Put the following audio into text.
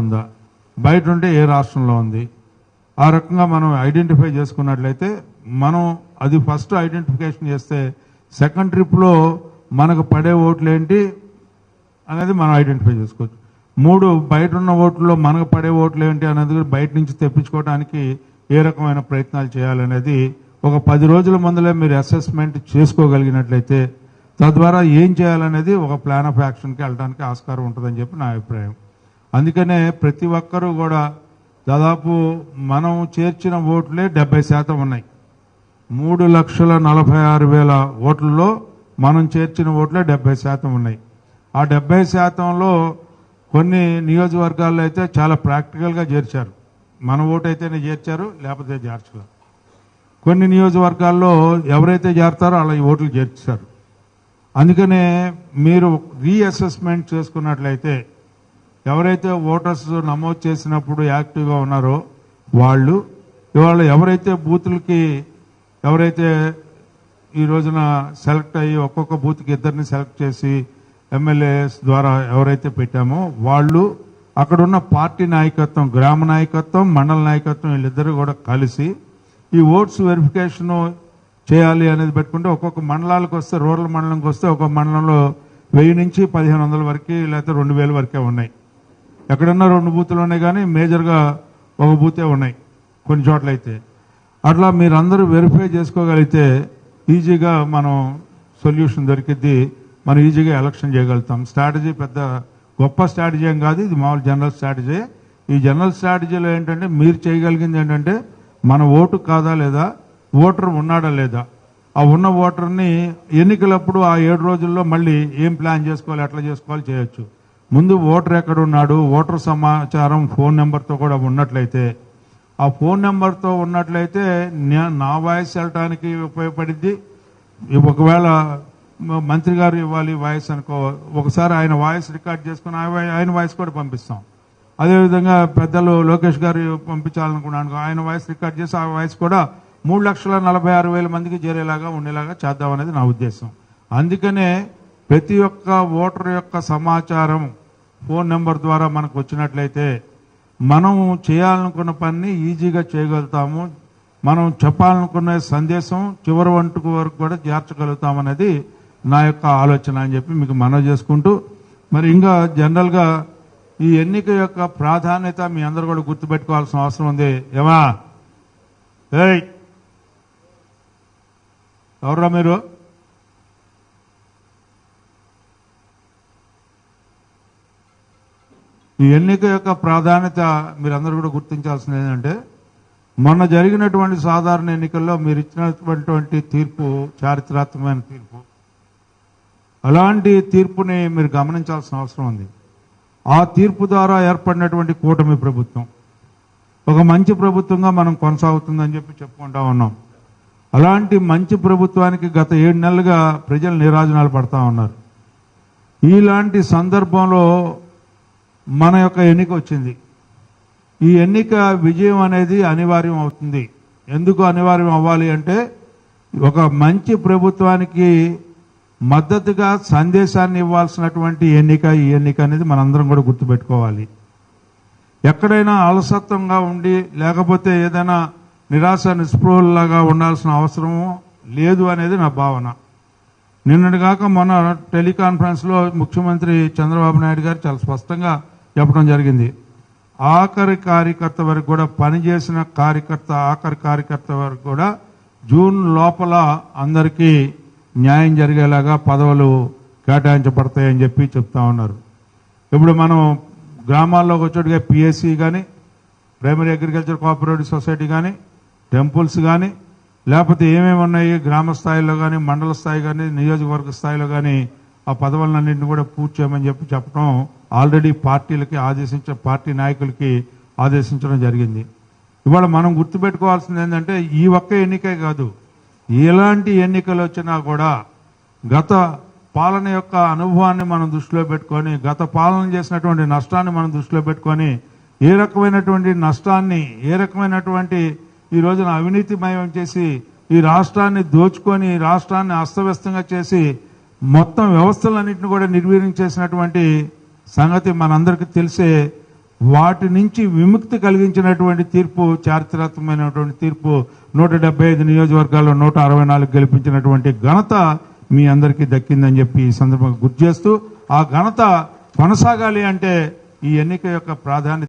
ఉందా బయట ఉంటే ఏ రాష్ట్రంలో ఉంది? ఆ రకంగా మనం ఐడెంటిఫై చేసుకున్నట్లయితే మనం అది ఫస్ట్ ఐడెంటిఫికేషన్ చేస్తే సెకండ్ ట్రిప్లో మనకు పడే ఓట్లు ఏంటి అనేది మనం ఐడెంటిఫై చేసుకోవచ్చు. మూడు బయట ఉన్న ఓట్లలో మనకు పడే ఓట్లు ఏంటి అనేది బయట నుంచి తెప్పించుకోవడానికి ఏ రకమైన ప్రయత్నాలు చేయాలనేది ఒక పది రోజుల ముందులే మీరు అసెస్మెంట్ చేసుకోగలిగినట్లయితే తద్వారా ఏం చేయాలనేది ఒక ప్లాన్ ఆఫ్ యాక్షన్కి వెళ్ళడానికి ఆస్కారం ఉంటుందని చెప్పి నా అభిప్రాయం. అందుకనే ప్రతి ఒక్కరూ కూడా దాదాపు మనం చేర్చిన ఓట్లే డెబ్బై శాతం ఉన్నాయి. మూడు లక్షల నలభై ఆరు వేల ఓట్లలో మనం చేర్చిన ఓట్లే డెబ్బై శాతం ఉన్నాయి. ఆ డెబ్బై శాతంలో కొన్ని నియోజకవర్గాల్లో అయితే చాలా ప్రాక్టికల్గా చేర్చారు. మన ఓటైతేనే చేర్చారు లేకపోతే చేర్చలేదు కొన్ని నియోజకవర్గాల్లో ఎవరైతే చేరతారో అలా ఈ ఓట్లు చేర్చారు. అందుకనే మీరు రీఅసెస్మెంట్ చేసుకున్నట్లయితే ఎవరైతే ఓటర్స్ నమోదు చేసినప్పుడు యాక్టివ్గా ఉన్నారో వాళ్ళు ఇవాళ ఎవరైతే బూతులకి ఎవరైతే ఈ రోజున సెలెక్ట్ అయ్యి ఒక్కొక్క బూత్కి ఇద్దరిని సెలెక్ట్ చేసి ఎమ్మెల్యేస్ ద్వారా ఎవరైతే పెట్టామో వాళ్ళు అక్కడున్న పార్టీ నాయకత్వం గ్రామ నాయకత్వం మండల నాయకత్వం వీళ్ళిద్దరూ కూడా కలిసి ఈ ఓట్స్ వెరిఫికేషన్ చేయాలి అనేది పెట్టుకుంటే ఒక్కొక్క మండలాలకు వస్తే రూరల్ మండలంకి వస్తే ఒక్కొక్క మండలంలో వెయ్యి నుంచి పదిహేను వందల వరకు లేకపోతే రెండు వేల వరకే ఉన్నాయి. ఎక్కడన్నా రెండు బూతులు ఉన్నాయి కానీ మేజర్గా ఒక బూతే ఉన్నాయి కొన్ని చోట్ల అయితే అట్లా మీరందరూ వెరిఫై చేసుకోగలిగితే ఈజీగా మనం సొల్యూషన్ దొరికిద్ది. మనం ఈజీగా ఎలక్షన్ చేయగలుగుతాం. స్ట్రాటజీ పెద్ద గొప్ప స్ట్రాటజీ ఏం కాదు ఇది మామూలు జనరల్ స్ట్రాటజీ. ఈ జనరల్ స్ట్రాటజీలో ఏంటంటే మీరు చేయగలిగింది ఏంటంటే మన ఓటు కాదా లేదా ఓటర్ ఉన్నాడా లేదా. ఆ ఉన్న ఓటర్ని ఎన్నికలప్పుడు ఆ ఏడు రోజుల్లో మళ్ళీ ఏం ప్లాన్ చేసుకోవాలి ఎట్లా చేసుకోవాలి చేయొచ్చు. ముందు ఓటర్ ఎక్కడ ఉన్నాడు ఓటర్ సమాచారం ఫోన్ నెంబర్తో కూడా ఉన్నట్లయితే ఆ ఫోన్ నెంబర్తో ఉన్నట్లయితే నా వాయిస్ వెళ్ళటానికి ఉపయోగపడిద్ది. ఒకవేళ మంత్రి గారు ఇవ్వాలి వాయిస్ అనుకో ఒకసారి ఆయన వాయిస్ రికార్డ్ చేసుకుని ఆయన ఆయన వాయిస్ కూడా పంపిస్తాం. అదేవిధంగా పెద్దలు లోకేష్ గారు పంపించాలనుకున్నాను. ఆయన వాయిస్ రికార్డ్ చేసి ఆ వాయిస్ కూడా మూడు లక్షల నలభై ఆరు వేల మందికి చేరేలాగా ఉండేలాగా చేద్దాం అనేది నా ఉద్దేశం. అందుకనే ప్రతి ఒక్క ఓటర్ యొక్క సమాచారం ఫోన్ నెంబర్ ద్వారా మనకు వచ్చినట్లయితే మనం చేయాలనుకున్న పని ఈజీగా చేయగలుగుతాము. మనం చెప్పాలనుకున్న సందేశం చివరి వంటకు వరకు కూడా చేర్చగలుగుతామనేది నా యొక్క ఆలోచన అని చెప్పి మీకు మనవి చేసుకుంటూ మరి ఇంకా జనరల్గా ఈ ఎన్నిక యొక్క ప్రాధాన్యత మీ అందరూ కూడా గుర్తుపెట్టుకోవాల్సిన అవసరం ఉంది. ఏమా? ఏయ్! ఎవరా మీరు? ఈ ఎన్నిక యొక్క ప్రాధాన్యత మీరందరూ కూడా గుర్తించాల్సింది ఏంటంటే మొన్న జరిగినటువంటి సాధారణ ఎన్నికల్లో మీరు ఇచ్చినటువంటి తీర్పు చారిత్రాత్మకమైన తీర్పు. అలాంటి తీర్పుని మీరు గమనించాల్సిన అవసరం ఉంది. ఆ తీర్పు ద్వారా ఏర్పడినటువంటి కూటమి ప్రభుత్వం. ఒక మంచి ప్రభుత్వంగా మనం కొనసాగుతుందని చెప్పి చెప్పుకుంటా ఉన్నాం. అలాంటి మంచి ప్రభుత్వానికి గత ఏడు నెలలుగా ప్రజలు నిరాజనాలు పడతా ఉన్నారు. ఇలాంటి సందర్భంలో మన యొక్క ఎన్నిక వచ్చింది. ఈ ఎన్నిక విజయం అనేది అనివార్యం అవుతుంది. ఎందుకు అనివార్యం అవ్వాలి అంటే ఒక మంచి ప్రభుత్వానికి మద్దతుగా సందేశాన్ని ఇవ్వాల్సినటువంటి ఎన్నిక ఈ ఎన్నిక అనేది మనందరం కూడా గుర్తుపెట్టుకోవాలి. ఎక్కడైనా అలసత్వంగా ఉండి లేకపోతే ఏదైనా నిరాశ నిస్పృహల్లాగా ఉండాల్సిన అవసరము లేదు అనేది నా భావన. నిన్నటిగాక మొన్న టెలికాన్ఫరెన్స్లో ముఖ్యమంత్రి చంద్రబాబు నాయుడు గారు చాలా స్పష్టంగా చెప్పడం జరిగింది. ఆఖరి కార్యకర్త వరకు కూడా పనిచేసిన కార్యకర్త ఆఖరి కార్యకర్త వరకు కూడా జూన్ లోపల అందరికీ న్యాయం జరిగేలాగా పదవులు కేటాయించబడతాయని చెప్పి చెప్తా ఉన్నారు. ఇప్పుడు మనం గ్రామాల్లోకి వచ్చేట్టుగా పిఎస్సి కానీ ప్రైమరీ అగ్రికల్చర్ కోఆపరేటివ్ సొసైటీ కానీ టెంపుల్స్ కానీ లేకపోతే ఏమేమి ఉన్నాయి గ్రామ స్థాయిలో కానీ మండల స్థాయి కానీ నియోజకవర్గ స్థాయిలో కానీ ఆ పదవులన్నింటినీ కూడా పూర్తి చేయమని చెప్పి చెప్పడం ఆల్రెడీ పార్టీలకి ఆదేశించిన పార్టీ నాయకులకి ఆదేశించడం జరిగింది. ఇవాళ మనం గుర్తుపెట్టుకోవాల్సింది ఏంటంటే ఈ ఒక్క ఎన్నికే కాదు ఎలాంటి ఎన్నికలు వచ్చినా కూడా గత పాలన యొక్క అనుభవాన్ని మనం దృష్టిలో పెట్టుకొని గత పాలన చేసినటువంటి నష్టాన్ని మనం దృష్టిలో పెట్టుకొని ఏ రకమైనటువంటి నష్టాన్ని ఏ రకమైనటువంటి ఈ రోజున అవినీతిమయం చేసి ఈ రాష్ట్రాన్ని దోచుకొని రాష్ట్రాన్ని అస్తవ్యస్తంగా చేసి మొత్తం వ్యవస్థలన్నింటిని కూడా నిర్వీర్యం చేసినటువంటి సంగతి మనందరికీ తెలిసే వాటి నుంచి విముక్తి కలిగించినటువంటి తీర్పు చారిత్రాత్మకమైనటువంటి తీర్పు నూట డెబ్బై ఐదు నియోజకవర్గాల్లో నూట అరవై నాలుగు గెలిపించినటువంటి ఘనత మీ అందరికీ దక్కిందని చెప్పి ఈ సందర్భంగా గుర్తు చేస్తూ ఆ ఘనత కొనసాగాలి అంటే ఈ ఎన్నిక యొక్క ప్రాధాన్యత